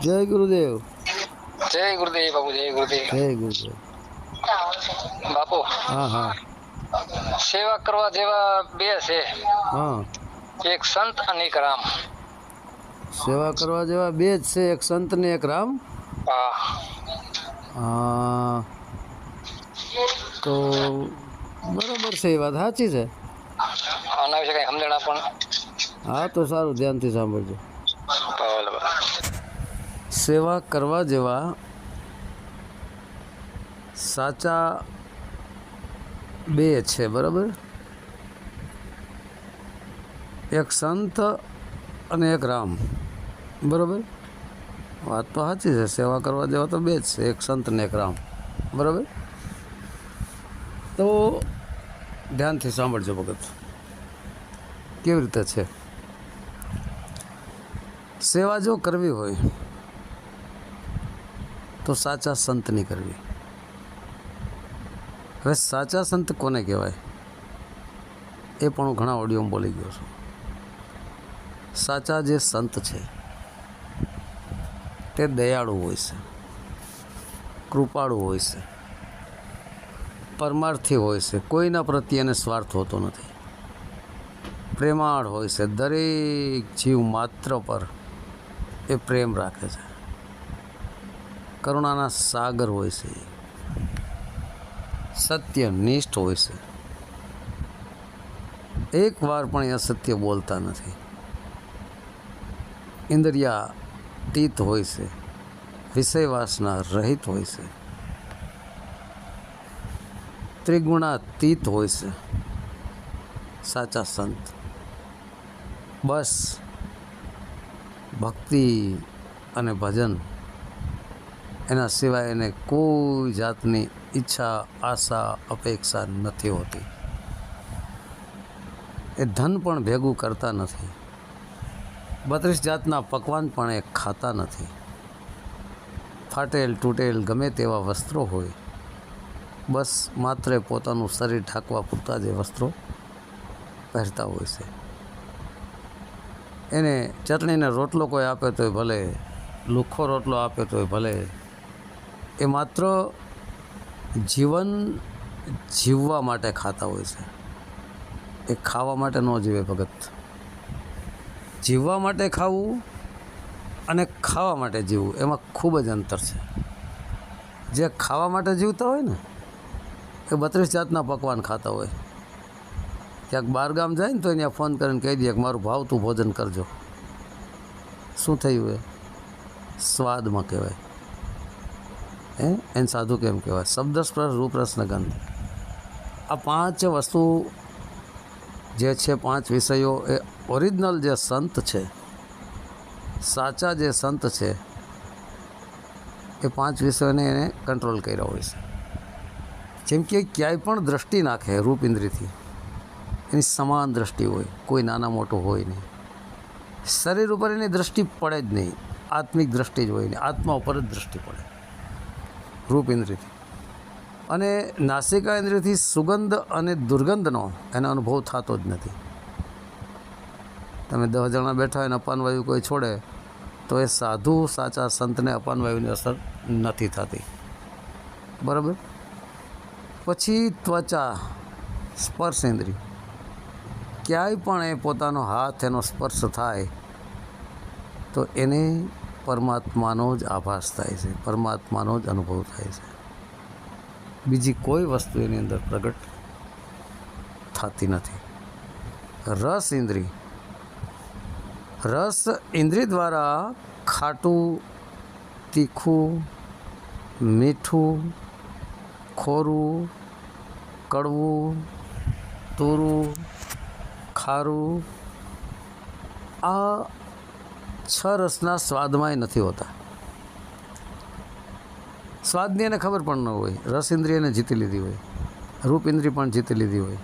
જય ગુરુદેવ જય ગુરુદેવ બાપુ જય ગુરુદેવ જય ગુરુદેવ બાપુ હા હા સેવા કરવા જેવા બે છે હા એક સંત અને એક રામ સેવા કરવા જેવા બે જ છે એક સંત ને એક રામ હા હા તો બરાબર છે એ વાત સાચી છે આના વિશે કઈ સમજણ આપણ હા તો સારું ધ્યાનથી સાંભળજો ભલે ભલે સેવા કરવા જેવા સાચા બે છે, બરાબર? એક સંત અને એક રામ, બરાબર? વાત તો સાચી છે, સેવા કરવા જેવા તો બે જ છે, એક સંત ને એક રામ, બરાબર? તો ધ્યાનથી સાંભળજો ભગત, કેવી રીતે છે? સેવા જો કરવી હોય તો સાચા સંતની કરવી. હવે સાચા સંત કોને કહેવાય? એ પણ હું ઘણા ઓડિયોમાં બોલી ગયો છું. સાચા જે સંત છે, તે દયાળુ હોય છે, કૃપાળુ હોય છે, પરમાર્થી હોય છે, કોઈના પ્રત્યે એને સ્વાર્થ હોતો નથી. પ્રેમાળ હોય છે, દરેક જીવ માત્ર પર એ પ્રેમ રાખે છે. કરુણાના સાગર હોય છે. સત્ય સત્યનિષ્ઠ હોય છે. એક વાર પણ એ અસત્ય બોલતા નથી. ઇન્દ્રિયા તીત હોય છે. વિષયવાસના રહિત હોય છે. ત્રિગુણાતીત હોય છે. સાચા સંત. બસ. ભક્તિ અને ભજન. એના સિવાય એને કોઈ જાતની ઈચ્છા, આશા, અપેક્ષા નથી હોતી. એ ધન પણ ભેગું કરતા નથી. બત્રીસ જાતના પકવાન પણ એ ખાતા નથી. ફાટેલ તૂટેલ ગમે તેવા વસ્ત્રો હોય. બસ માત્ર પોતાનું શરીર ઢાંકવા પૂરતા જે વસ્ત્રો પહેરતા હોય છે. એને ચટણીને રોટલો કોઈ આપે તોય ભલે લુખ્ખો રોટલો આપે તોય ભલે એ માત્ર જીવન જીવવા માટે ખાતા હોય છે. એ ખાવા માટે ન જીવે ભગત. જીવવા માટે ખાવું અને ખાવા માટે જીવવું, એમાં ખૂબ જ અંતર છે. જે ખાવા માટે જીવતા હોય ને, એ બત્રીસ જાતના પકવાન ખાતા હોય. ક્યાંક બહાર ગામ જાય ને તો એને ફોન કરીને કહી દે કે મારું ભાવતું ભોજન કરજો. શું થયું એ? સ્વાદમાં કહેવાય. હે? એને સાધુ કેમ કહેવાય? શબ્દ સ્પર્શ રૂપરસ ગંધ. આ પાંચ વસ્તુ જે છે, પાંચ વિષયો, એ ઓરિજિનલ જે સંત છે, સાચા જે સંત છે, એ પાંચ વિષયોને એને કંટ્રોલ કર્યા હોય છે. જેમ કે ક્યાંય પણ દ્રષ્ટિ નાખે રૂપ ઇન્દ્રિયથી, એની સમાન દ્રષ્ટિ હોય, કોઈ નાના મોટું હોય નહીં. શરીર ઉપર એની દ્રષ્ટિ પડે જ નહીં. આત્મિક દ્રષ્ટિ જ હોય નહીં. આત્મા ઉપર જ દ્રષ્ટિ પડે. રૂપ ઇન્દ્રિયથી. અને નાસિકા ઇન્દ્રિયથી સુગંધ અને દુર્ગંધનો એનો અનુભવ થતો જ નથી. તમે દસ જણા બેઠા હોય અને અપાનવાયુ કોઈ છોડે, તો એ સાધુ, સાચા સંતને અપાનવાયુની અસર નથી થતી. બરાબર? પછી ત્વચા, સ્પર્શ ઇન્દ્રિય. ક્યાંય પણ એ પોતાનો હાથ એનો સ્પર્શ થાય, તો એને પરમાત્માનો જ આભાસ થાય છે, પરમાત્માનો જ અનુભવ થાય છે. બીજી કોઈ વસ્તુ એની અંદર પ્રગટ થતી નથી. રસ ઇન્દ્રિય. રસ ઇન્દ્રિય દ્વારા ખાટું, તીખું, મીઠું, ખોરું, કડવું, તૂરું, ખારું, આ છ રસના સ્વાદમાંય નથી હોતા. સ્વાદની એને ખબર પણ ન હોય. રસ ઇન્દ્રિયને જીતી લીધી હોય. રૂપ ઇન્દ્રિય પણ જીતી લીધી હોય.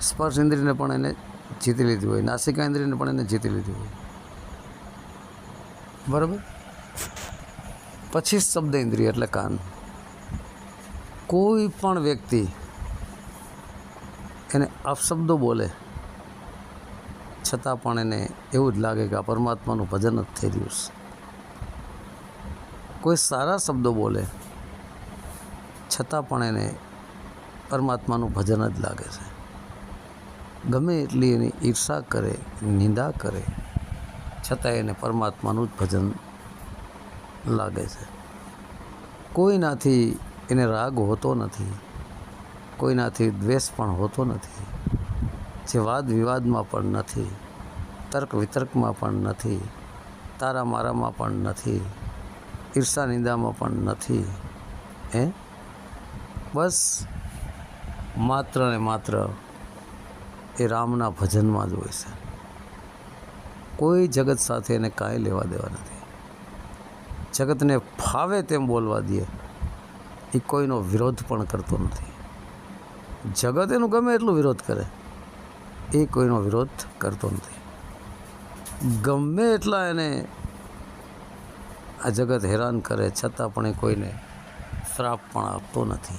સ્પર્શ ઇન્દ્રિયને પણ એને જીતી લીધી હોય. નાસિકા ઇન્દ્રિયને પણ એને જીતી લીધી હોય. બરાબર? પછી શબ્દ ઇન્દ્રિય એટલે કાન. કોઈ પણ વ્યક્તિ એને અપશબ્દો બોલે છતાં પણ એને એવું જ લાગે કે આ પરમાત્માનું ભજન જ થઈ રહ્યું છે. કોઈ સારા શબ્દો બોલે, છતાં પણ એને પરમાત્માનું ભજન જ લાગે છે. ગમે એટલી એની ઈર્ષા કરે, નિંદા કરે, છતાં એને પરમાત્માનું જ ભજન લાગે છે. કોઈનાથી એને રાગ હોતો નથી, કોઈનાથી દ્વેષ પણ હોતો નથી, જે વાદ વિવાદમાં પણ નથી તર્ક વિતર્કમાં પણ નથી, તારા મારામાં પણ નથી, ઈર્ષા નિંદામાં પણ નથી, હે? બસ માત્ર ને માત્ર એ રામના ભજનમાં જ હોય છે. કોઈ જગત સાથે એને કાંઈ લેવા દેવા નથી. જગતને ફાવે તેમ બોલવા દે, એ કોઈનો વિરોધ પણ કરતો નથી. જગત એનું ગમે એટલું વિરોધ કરે, એ કોઈનો વિરોધ કરતો નથી. ગમે એટલા એને આ જગત હેરાન કરે, છતાં પણ એ કોઈને શ્રાપ પણ આપતો નથી.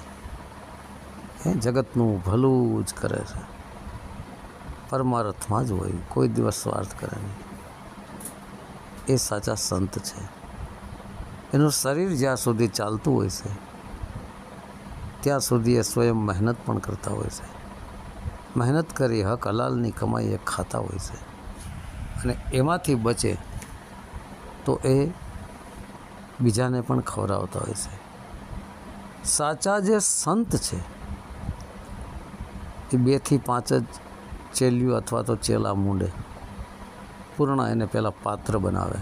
એ જગતનું ભલું જ કરે છે. પરમાર્થમાં જ હોય, કોઈ દિવસ સ્વાર્થ કરે નહીં. એ સાચા સંત છે. એનું શરીર જ્યાં સુધી ચાલતું હોય છે, ત્યાં સુધી એ સ્વયં મહેનત પણ કરતા હોય છે. મહેનત કરી હક હલાલની કમાઈ એ ખાતા હોય છે. અને એમાંથી બચે તો એ બીજાને પણ ખવડાવતા હોય છે. સાચા જે સંત છે, એ બેથી પાંચ જ ચેલ્યું અથવા તો ચેલા મૂંડે. પૂર્ણ એને પહેલાં પાત્ર બનાવે.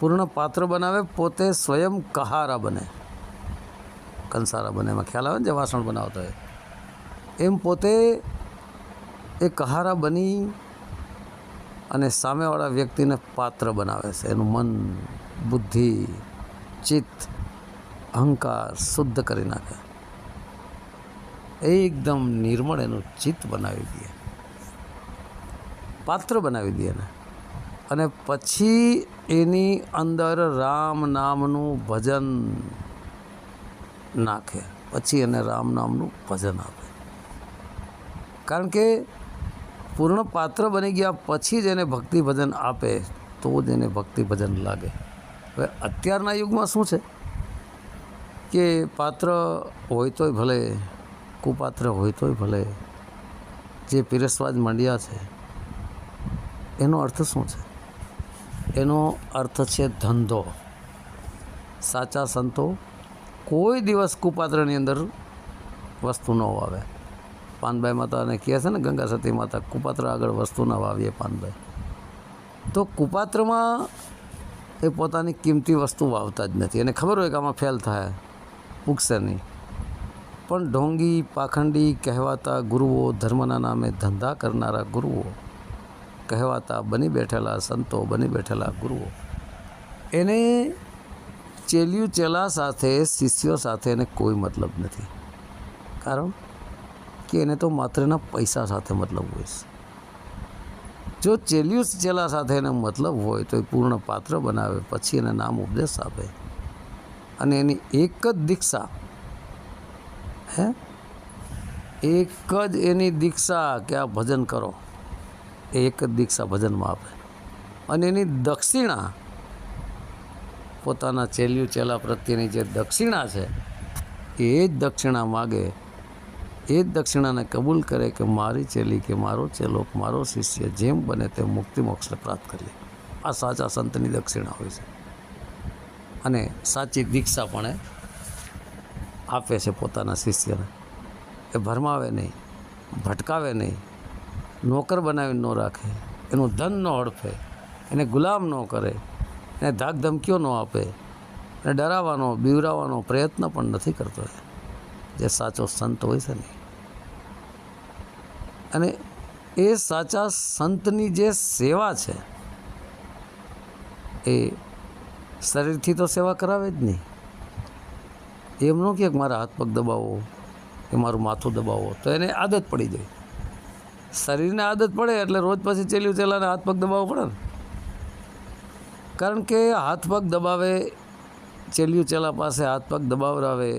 પૂર્ણ પાત્ર બનાવે, પોતે સ્વયં કહારા બને. કંસારા બને, એમાં ખ્યાલ આવે ને જે વાસણ બનાવતા હોય. એમ પોતે એ કહારા બની અને સામેવાળા વ્યક્તિને પાત્ર બનાવે છે. એનું મન, બુદ્ધિ, ચિત્ત, અહંકાર શુદ્ધ કરી નાખે. એકદમ નિર્મળ એનું ચિત્ત બનાવી દે. પાત્ર બનાવી દે એને. અને પછી એની અંદર રામ નામનું ભજન નાખે. પછી એને રામ નામનું ભજન આપે. કારણ કે પૂર્ણ પાત્ર બની ગયા પછી જ એને ભક્તિ ભજન આપે, તો જ એને ભક્તિ ભજન લાગે. હવે અત્યારના યુગમાં શું છે? કે પાત્ર હોય તોય ભલે, કુપાત્ર હોય તોય ભલે, જે પીરસવાજ માંડ્યા છે, એનો અર્થ શું છે? એનો અર્થ છે ધંધો. સાચા સંતો કોઈ દિવસ કુપાત્રની અંદર વસ્તુ ન વાવે. પાનભાઈ માતાને કહે છે ને ગંગા સતી માતા, કુપાત્ર આગળ વસ્તુના વાવીએ પાનભાઈ. તો કુપાત્રમાં એ પોતાની કિંમતી વસ્તુ વાવતા જ નથી. એને ખબર હોય કે આમાં ફેલ થાય, ઉગશે નહીં. પણ ઢોંગી, પાખંડી કહેવાતા ગુરુઓ ધર્મના નામે ધંધા કરનારા ગુરુઓ, કહેવાતા બની બેઠેલા સંતો, બની બેઠેલા ગુરુઓ, એને ચેલિયું ચેલા સાથે, શિષ્યો સાથે એને કોઈ મતલબ નથી. કારણ કે એને તો માત્ર એના પૈસા સાથે મતલબ હોય જો ચેલ્યુસ ચેલા સાથે એને મતલબ હોય તો એ પૂર્ણ પાત્ર બનાવે, પછી એને નામ ઉપદેશ આપે. અને એની એક જ દીક્ષા, હે? એક જ એની દીક્ષા કે આ ભજન કરો, એ એક જ દીક્ષા ભજનમાં આપે. અને એની દક્ષિણા, પોતાના ચેલ્યુ ચેલા પ્રત્યેની જે દક્ષિણા છે, એ જ દક્ષિણા માગે એ જ દક્ષિણાને કબૂલ કરે કે મારી ચેલી કે મારો ચેલો કે મારો શિષ્ય જેમ બને તેમ મુક્તિ મોક્ષને પ્રાપ્ત કરીએ આ સાચા સંતની દક્ષિણા હોય છે. અને સાચી દીક્ષા પણ આપે છે પોતાના શિષ્યને. એ ભરમાવે નહીં, ભટકાવે નહીં, નોકર બનાવીને ન રાખે, એનું ધન ન હડફે, એને ગુલામ ન કરે, એને ધાક ધમકીઓ ન આપે, એને ડરાવવાનો, બીવરાવવાનો પ્રયત્ન પણ નથી કરતો જે સાચો સંત હોય છે ને અને એ સાચા સંતની જે સેવા છે, એ શરીરથી તો સેવા કરાવે જ નહીં. એમ ન કે મારા હાથ પગ દબાવો, કે મારું માથું દબાવો, તો એને આદત પડી જાય. શરીરને આદત પડે એટલે રોજ પછી ચેલ્યું ચેલાને હાથ પગ દબાવવો પડે ને. કારણ કે હાથ પગ દબાવે, ચેલ્યું ચેલા પાસે હાથ પગ દબાવરાવે,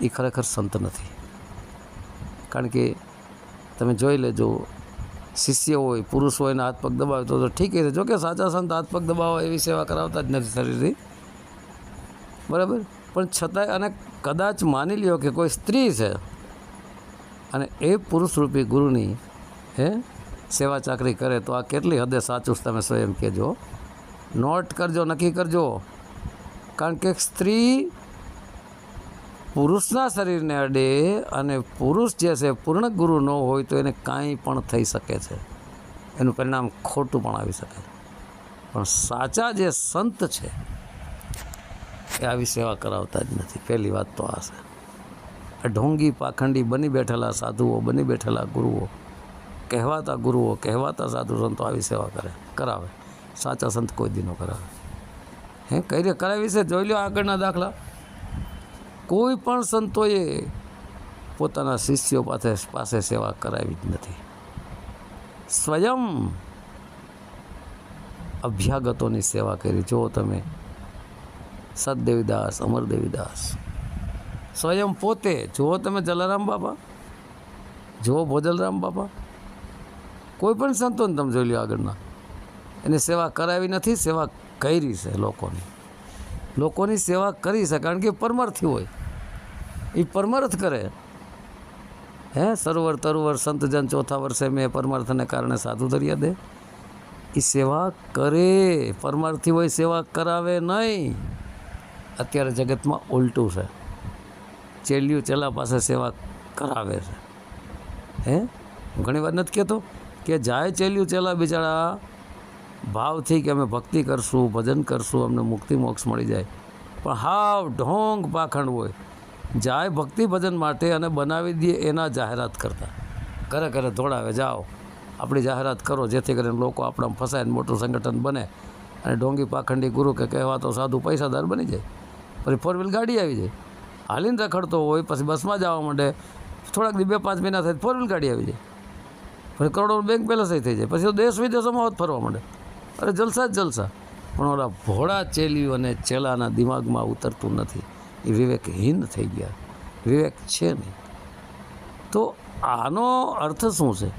એ ખરેખર સંત નથી. કારણ કે તમે જોઈ લેજો. શિષ્ય હોય, પુરુષ હોય ને હાથ પગ દબાવે તો ઠીક છે. જો કે સાચા સંત હાથ પગ દબાવવા એવી સેવા કરાવતા જ નથી શરીરથી. બરાબર? પણ છતાંય અને કદાચ માની લ્યો કે કોઈ સ્ત્રી છે અને એ પુરુષરૂપી ગુરુની, હે, સેવા ચાકરી કરે તો આ કેટલી હદે સાચું તમે સ્વયં કહેજો. નોટ કરજો, નક્કી કરજો. કારણ કે સ્ત્રી પુરુષના શરીરને અડે અને પુરુષ જે છે, પૂર્ણ ગુરુ ન હોય તો એને કાંઈ પણ થઈ શકે છે. એનું પરિણામ ખોટું પણ આવી શકે પણ સાચા જે સંત છે, એ આવી સેવા કરાવતા જ નથી. પહેલી વાત તો આ છે. ઢોંગી પાખંડી બની બેઠેલા સાધુઓ, બની બેઠેલા ગુરુઓ, કહેવાતા ગુરુઓ, કહેવાતા સાધુ સંતો આવી સેવા કરે, કરાવે. સાચા સંત કોઈ દીનો કરાવે. હે, કઈ રીતે કરાવી છે? જોઈ લો આગળના દાખલા. કોઈ પણ સંતોએ પોતાના શિષ્યો પાસે પાસે સેવા કરાવી જ નથી. સ્વયં અભ્યાગતોની સેવા કરી. જો તમે, સદદેવીદાસ, અમરદેવીદાસ. સ્વયં પોતે, જુઓ તમે જલારામ બાપા, જુઓ ભોજલરામ બાપા, કોઈ પણ સંતોને તમે જોઈ લો આગળના. એને સેવા કરાવી નથી, સેવા કરી છે લોકોની. લોકોની સેવા કરી શકે, કારણ કે પરમાર્થી હોય. એ પરમાર્થ કરે. હે, સરોવર, તરોવર સંતજન ચોથા વર્ષે મેં પરમાર્થને કારણે સાધુ ધર્યા દે. એ સેવા કરે. પરમાર્થી હોય સેવા કરાવે નહીં. અત્યારે જગતમાં ઉલટું છે. ચેલિયું ચેલા પાસે સેવા કરાવે છે. હે? હું ઘણી વાર નથી કહેતો કે જાય ચેલિયું ચેલા બિચારા ભાવથી કે અમે ભક્તિ કરશું, ભજન કરશું, અમને મુક્તિ મોક્ષ મળી જાય. પણ હાવ ઢોંગ પાખંડ હોય. જાય ભક્તિ ભજન માટે અને બનાવી દઈએ એના જાહેરાત કરતા. ઘરે ઘરે ધોળાવે જાઓ. આપણી જાહેરાત કરો, જેથી કરીને લોકો આપણા ફસાઈને મોટું સંગઠન બને. અને ઢોંગી પાખંડી ગુરુ કે કહેવા તો સાધુ પૈસાદાર બની જાય. પછી ફોર વ્હીલ ગાડી આવી જાય. હાલીને રખડતો હોય, પછી બસમાં જવા માંડે. થોડાક દી બે, પાંચ મહિના થાય ફોર વ્હીલ ગાડી આવી જાય. પછી કરોડો બેંક બેલેન્સ થઈ જાય. પછી તો દેશ વિદેશોમાં હોત ફરવા માંડે. અરે જલસા જલસા. પણ ઓલા ભોળા ચેલિયું અને ચેલાના દિમાગમાં ઉતરતું નથી. એ વિવેકહીન થઈ ગયા. વિવેક છે નહીં. તો આનો અર્થ શું છે?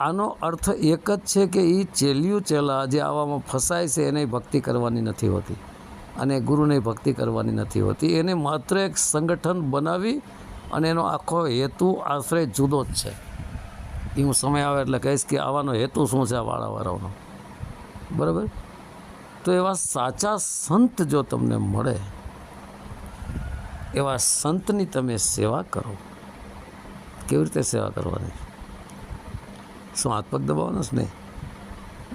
આનો અર્થ એક જ છે કે એ ચેલિયું ચેલા જે આવામાં ફસાય છે, એને ભક્તિ કરવાની નથી હોતી. અને ગુરુને ભક્તિ કરવાની નથી હોતી. એને માત્ર એક સંગઠન બનાવી અને એનો આખો હેતુ આશ્રય જુદો જ છે. એ હું સમય આવે એટલે કહીશ કે આવાનો હેતુ શું છે આ વાળાવાળાનો બરાબર? તો એવા સાચા સંત જો તમને મળે, એવા સંતની તમે સેવા કરો. કેવી રીતે સેવા કરવાની? શું હાથ પગ દબાવવાનો જ નહીં?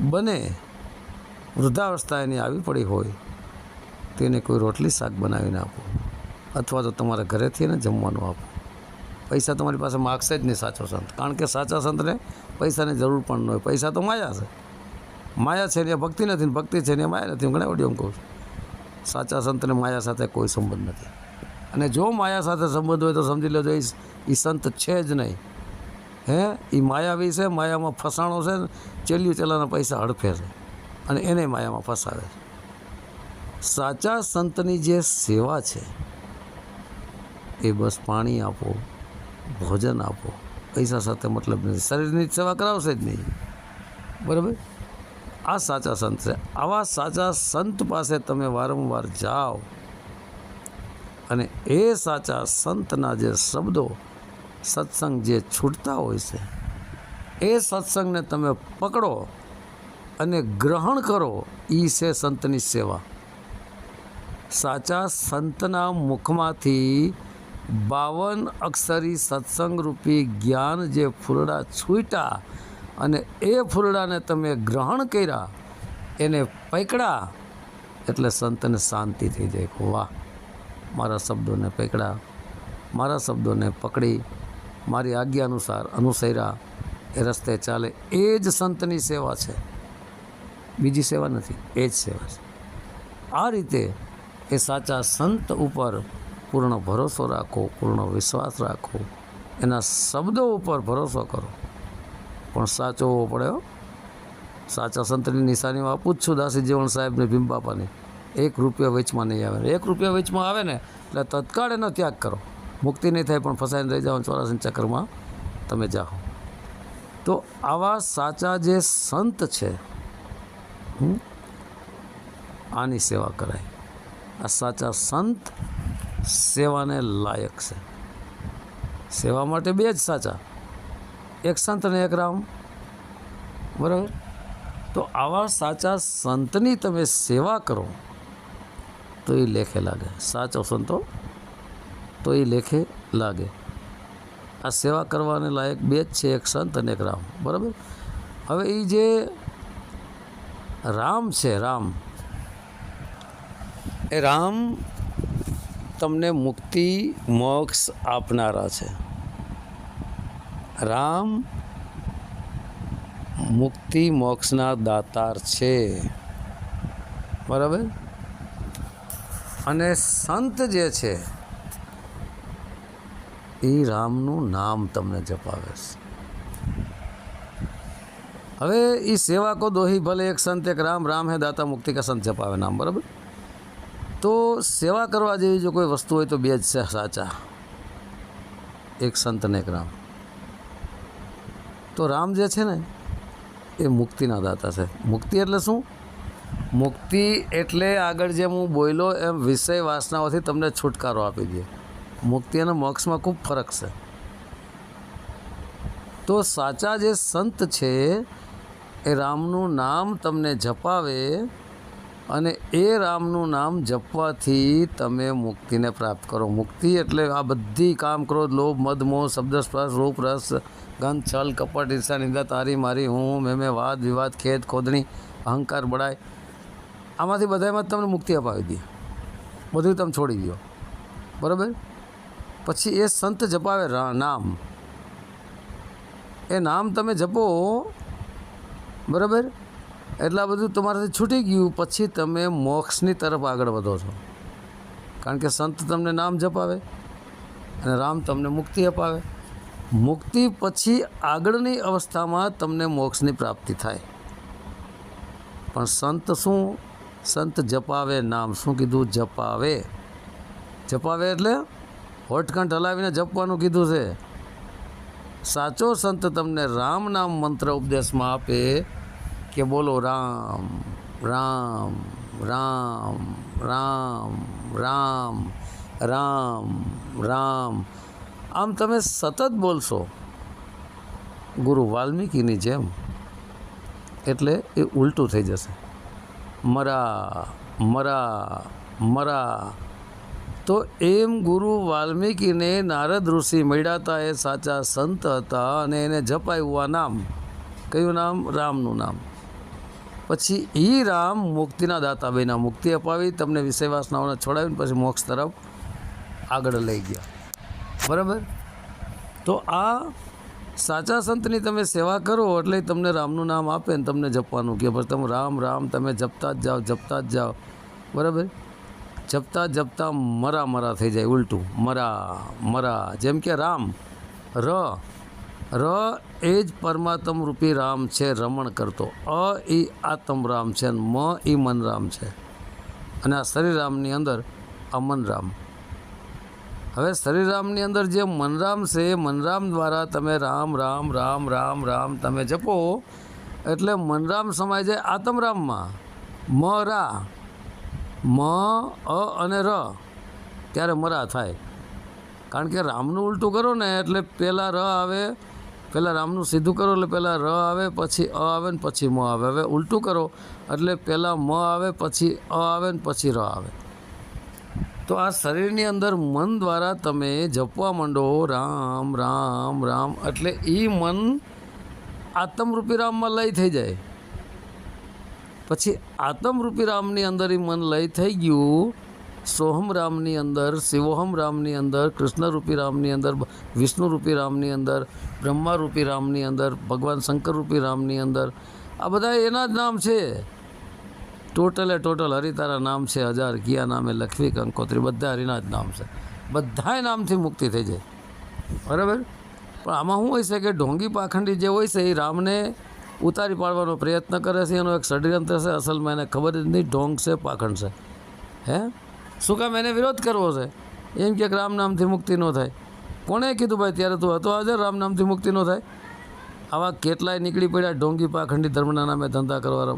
બને, વૃદ્ધાવસ્થા એની આવી પડી હોય તેને કોઈ રોટલી શાક બનાવીને આપો, અથવા તો તમારા ઘરેથી એને જમવાનું આપો. પૈસા તમારી પાસે માગશે જ નહીં સાચો સંત. કારણ કે સાચા સંતને પૈસાની જરૂર પણ ન હોય. પૈસા તો માયા છે. માયા છે ને ભક્તિ નથી ને ભક્તિ છે ને માયા નથી, હું ઘણા વડીઓ કહું છું. સાચા સંતને માયા સાથે કોઈ સંબંધ નથી. અને જો માયા સાથે સંબંધ હોય તો સમજી લેજો એ સંત છે જ નહીં. હે? એ માયાવી છે, માયામાં ફસાણો છે, ચેલ્યું ચેલાના પૈસા હડફે છે. અને એને માયામાં ફસાવે છે. સાચા સંતની જે સેવા છે, એ બસ પાણી આપો, ભોજન આપો. પૈસા સાથે મતલબ નથી. શરીરની સેવા કરાવશે જ નહીં. બરાબર? આ સાચા સંત છે. આવા સાચા સંત પાસે તમે વારંવાર જાઓ અને એ સાચા સંતના જે શબ્દો સત્સંગ જે છૂટતા હોય છે, એ સત્સંગને તમે પકડો અને ગ્રહણ કરો એ છે સંતની સેવા. સાચા સંતના મુખમાંથી બાવન અક્ષરી સત્સંગરૂપી જ્ઞાન જે ફૂરડા છૂટ્યા અને એ ફૂલડાને તમે ગ્રહણ કર્યા, એને પકડા એટલે સંતને શાંતિ થઈ જાય વાહ, મારા શબ્દોને પકડા મારા શબ્દોને પકડી, મારી આજ્ઞા અનુસાર અનુસર્યા, એ રસ્તે ચાલે. એ જ સંતની સેવા છે. બીજી સેવા નથી, એ જ સેવા છે. આ રીતે એ સાચા સંત ઉપર પૂર્ણ ભરોસો રાખો, પૂર્ણ વિશ્વાસ રાખો, એના શબ્દો ઉપર ભરોસો કરો. પણ સાચો હોવો પડે સાચા સંતની નિશાનીમાં આપું જ છું દાસી જીવન સાહેબને ભીમ બાપાની એક રૂપિયા વેચમાં નહીં આવે. એક રૂપિયા વેચમાં આવે ને, એટલે તત્કાળ એનો ત્યાગ કરો. મુક્તિ નહીં થાય પણ ફસાઈને રહી જાઓ ચોરાસી ચક્રમાં તમે જાઓ. તો આવા સાચા જે સંત છે આની સેવા કરાય. આ સાચા સંત સેવાને લાયક છે. સેવા માટે બે જ સાચા. એક સંત અને એક રામ. બરાબર? તો આવા સાચા સંતની તમે સેવા કરો, તો એ લેખે લાગે. સાચો સંતો તો એ લેખે લાગે. આ સેવા કરવાને લાયક બે જ છે, એક સંત અને એક રામ. બરાબર? હવે એ જે રામ છે, રામ, એ રામ તમને મુક્તિ, મોક્ષ આપનારા છે. રામ મુક્તિ મોક્ષના દાતાર છે. બરાબર? અને સંત જે છે, એ રામનું નામ તમને જપાવે છે. હવે એ સેવા કો દોહી, ભલે એક સંત, એક રામ રામ હે, દાતા મુક્તિ કા સંત જપાવે નામ, બરાબર? તો સેવા કરવા જેવી જો કોઈ વસ્તુ હોય તો બે જ છે સાચા. એક સંત ને એક રામ. તો રામ જે છે ને, એ મુક્તિના દાતા છે. મુક્તિ એટલે શું? મુક્તિ એટલે આગળ જેમ હું બોલ્યો એમ વિષય વાસનાઓથી તમને છુટકારો આપી દે મુક્તિ અને મોક્ષમાં ખૂબ ફરક છે. તો સાચા જે સંત છે, એ રામનું નામ તમને જપાવે અને એ રામનું નામ જપવાથી તમે મુક્તિને પ્રાપ્ત કરો. મુક્તિ એટલે આ બધી કામ ક્રોધ લોભ, મદ, મોહ, શબ્દ, સ્પર્શ, રૂપ, રસ, ગંધ, છલ, કપટ, ઈર્ષા, નિંદા, તારી, મારી, હું, મેં મેં, વાદ, વિવાદ, ખેદ, ખોદણી, અહંકાર બળાય આમાંથી બધામાં તમને મુક્તિ અપાવી દે. બધું તમે છોડી દો. બરાબર? પછી એ સંત જપાવે નામ. એ નામ તમે જપો. બરાબર? એટલે બધું તમારાથી છૂટી ગયું. પછી તમે મોક્ષની તરફ આગળ વધો છો. કારણ કે સંત તમને નામ જપાવે અને રામ તમને મુક્તિ અપાવે. મુક્તિ પછી આગળની અવસ્થામાં તમને મોક્ષની પ્રાપ્તિ થાય. પણ સંત શું? સંત જપાવે નામ. શું કીધું? જપાવે. જપાવે એટલે હોટકંઠ હલાવીને જપવાનું કીધું છે. સાચો સંત તમને રામ નામ મંત્ર ઉપદેશમાં આપે. કે બોલો રામ રામ રામ રામ રામ રામ રામ. આમ તમે સતત બોલશો ગુરુ વાલ્મીકીની જેમ, એટલે એ ઉલટું થઈ જશે. મરા મરા મરા. તો એમ ગુરુ વાલ્મીકીને નારદ ઋષિ મળ્યાતા એ સાચા સંત હતા અને એને જપાયું આ નામ. કયું નામ? રામનું નામ. પછી એ રામ મુક્તિના દાતા બન્યા. મુક્તિ અપાવી, તમને વિષય વાસનાઓને છોડાવીને પછી મોક્ષ તરફ આગળ લઈ ગયા. બરાબર? તો આ સાચા સંતની તમે સેવા કરો એટલે તમને રામનું નામ આપે ને તમને જપવાનું કે પછી તમે રામ રામ, તમે જપતા જ જાઓ, જપતા જ જાઓ. બરાબર? જપતા જપતા મરા મરા થઈ જાય, ઉલટું. મરા મરા. જેમ કે રામ, ર ર એ જ પરમાત્મ રૂપી રામ છે રમણ કરતો. અ એ આત્મ રામ છે અને મ એ મન રામ છે. અને આ શરીરામની અંદર અમન મન રામ. હવે શરીરામની અંદર જે મનરામ છે એ મનરામ દ્વારા તમે રામ રામ રામ રામ રામ તમે જપો, એટલે મનરામ સમાય જાય આત્મરામમાં મ, રા. મ, અ અને ર ત્યારે મરા થાય. કારણ કે રામનું ઉલટું કરો ને એટલે પહેલાં ર આવે પહેલાં રામનું સીધું કરો એટલે પહેલાં ર આવે, પછી અ આવે ને પછી મ આવે. હવે ઉલટું કરો એટલે પહેલાં મ આવે, પછી અ આવે ને પછી ર આવે. તો આ શરીરની અંદર મન દ્વારા તમે જપવા માંડો, રામ રામ રામ, એટલે એ મન આત્મરૂપી રામમાં લય થઈ જાય. પછી આત્મરૂપી રામની અંદર એ મન લય થઈ ગયું, સોહમ રામની અંદર, શિવોહમ રામની અંદર, કૃષ્ણરૂપી રામની અંદર, વિષ્ણુરૂપી રામની અંદર બ્રહ્મારૂપી રામની અંદર, ભગવાન શંકરરૂપી રામની અંદર, આ બધા એના જ નામ છે. ટોટલે ટોટલ હરિતારા નામ છે, હજાર કિયા નામે, લખવી કંકોત્રી, બધા હરિના જ નામ છે. બધાય નામથી મુક્તિ થઈ જાય. બરાબર? પણ આમાં શું હોય છે કે ઢોંગી પાખંડી જે હોય છે, એ રામને ઉતારી પાડવાનો પ્રયત્ન કરે છે, એનો એક ષડયંત્ર છે, અસલમાં એને ખબર જ નહીં, ઢોંગ છે, પાખંડ છે. હે? શું કામ એને વિરોધ કરવો છે? એમ કે રામ નામથી મુક્તિ ન થાય. કોણે કીધું ભાઈ, ત્યારે તું હતો હાજર રામ નામથી મુક્તિ ન થાય. આવા કેટલાય નીકળી પડ્યા ઢોંગી પાખંડી ધર્મના નામે ધંધા કરવાના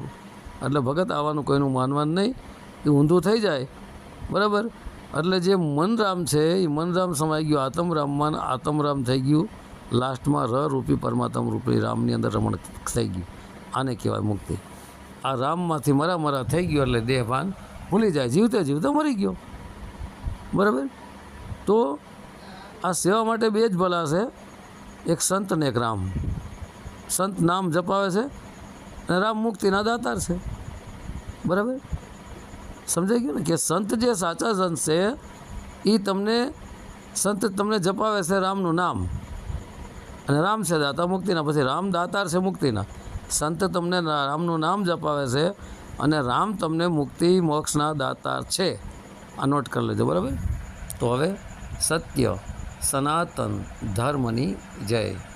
એટલે ભગત આવવાનું કોઈનું માનવાનું નહીં. એ ઊંધું થઈ જાય. બરાબર? એટલે જે મનરામ છે, એ મનરામ સમાઈ ગયું આતમરામમાં આતમરામ થઈ ગયું. લાસ્ટમાં ર રૂપી પરમાત્મ રૂપી રામની અંદર રમણ થઈ ગયું. આને કહેવાય મુક્તિ. આ રામમાંથી મરા મરા થઈ ગયો એટલે દેહભાન ભૂલી જાય. જીવતે જીવતે મરી ગયો. બરાબર? તો આ સેવા માટે બે જ ભલા છે. એક સંત ને એક રામ. સંત નામ જપાવે છે અને રામ મુક્તિના દાતાર છે. બરાબર? સમજાઈ ગયું ને? કે સંત જે સાચા સંત છે એ તમને સંત તમને જપાવે છે રામનું નામ. અને રામ છે દાતા મુક્તિના, પછી રામ દાતાર છે મુક્તિના. સંત તમને રામનું નામ જપાવે છે અને રામ તમને મુક્તિ મોક્ષના દાતાર છે. આ નોટ કરી લેજો, બરાબર? તો હવે સત્ય. સનાતન ધર્મની જય.